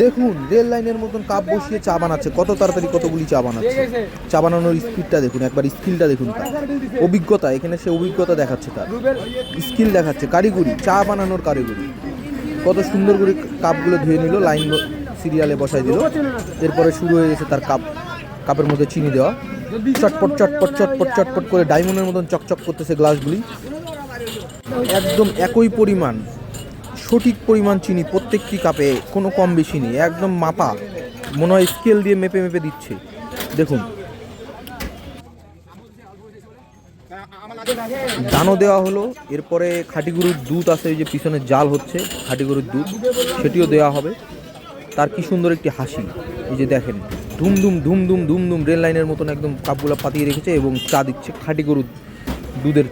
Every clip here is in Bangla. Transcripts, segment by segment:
দেখুন রেল লাইনের মতন কাপ বসিয়ে চা বানাচ্ছে। কত তাড়াতাড়ি কতগুলি চা বানাচ্ছে। চা বানানোর স্পিডটা দেখুন একবার স্কিলটা দেখুন তার। অভিজ্ঞতা এখানে সে অভিজ্ঞতা দেখাচ্ছে তার। স্কিল দেখাচ্ছে কারিগরি চা বানানোর কারিগরি। কত সুন্দর করে কাপগুলো ধুয়ে নিল লাইন সিরিয়ালে বসাই দিল। এরপরে শুরু হয়ে গেছে তার কাপ কাপের মধ্যে চিনি দেওয়া। চটপট চটপট চটপট চটপট করে ডায়মন্ডের মতন চকচক করতেছে গ্লাসগুলি একদম একই পরিমাণ। সঠিক পরিমাণ চিনি প্রত্যেকটি কাপে কোনো কম বেশি নেই, একদম মাপা। মনে হয় স্কেল দিয়ে মেপে মেপে দিচ্ছে। দেখুন। দানও দেওয়া হলো, এরপরে খাঁটি গরুর দুধ আছে যে পিছনে জাল হচ্ছে খাঁটি গরুর দুধ, সেটিও দেওয়া হবে। তার কি সুন্দর একটি হাসি, এই যে দেখেন ধুম ধুম ধুম ধুম ধুম ধুম রেল লাইনের মতন একদম কাপগুলো পাতিয়ে রেখেছে এবং চা দিচ্ছে খাঁটি গরুর দুধের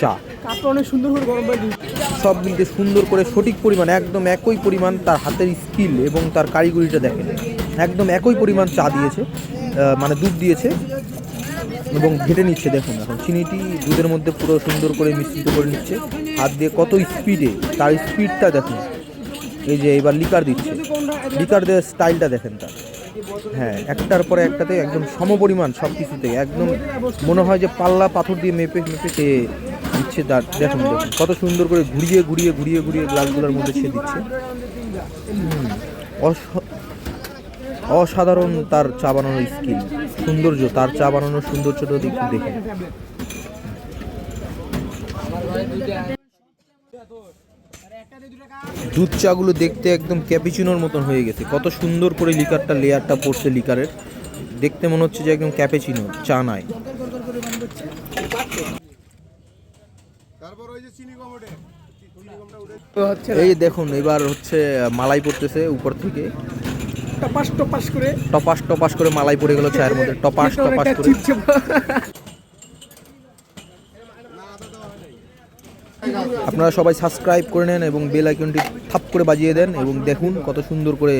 চা। অনেক সুন্দর করে গরম দিচ্ছে সব মিলতে সুন্দর করে সঠিক পরিমাণ, একদম একই পরিমাণ তার হাতের স্কিল এবং তার কারিগরিটা দেখেন। একদম একই পরিমাণ চা দিয়েছে মানে দুধ দিয়েছে এবং ঘেটে নিচ্ছে, দেখুন এখন। চিনিটি দুধের মধ্যে পুরো সুন্দর করে মিশ্রিত করে নিচ্ছে। হাত দিয়ে কত স্পিডে, তার স্পিডটা দেখুন। এই যে এবার লিকার দিচ্ছে। লিকার দেওয়ার স্টাইলটা দেখেন তার। হ্যাঁ একটার পরে একটাতে একদম সমপরিমাণ সব কিছুতে একদম মনে হয় যে পাল্লা পাথর দিয়ে মেপে মেপে সে দিচ্ছে, তার দেখুন দেখুন, কত সুন্দর করে ঘুরিয়ে ঘুরিয়ে ঘুরিয়ে ঘুরিয়ে গ্লাসগুলোর মধ্যে সে দিচ্ছে। অস- অসাধারণ তার চা বানানোর স্কিল, সৌন্দর্য, তার চা বানানোর সৌন্দর্যটা দিক দেখে দুধ চাগুলো দেখতে একদম ক্যাপিচিনোর মতন হয়ে গেছে, কত সুন্দর করে লিকারটা লেয়ারটা পড়ছে লিকারের দেখতে মনে হচ্ছে যে একদম ক্যাপেচিনো চা নয় তো হচ্ছে এই দেখুন এবার হচ্ছে মালাই পড়তেছে উপর থেকে। টপাস টপাস করে। টপাস টপাস করে মালাই পড়ে গেল চায়ের মধ্যে। টপাস টপাস করে। আপনারা সবাই সাবস্ক্রাইব করে নেন এবং বেল আইকনটি থাপ করে বাজিয়ে দেন এবং দেখুন কত সুন্দর করে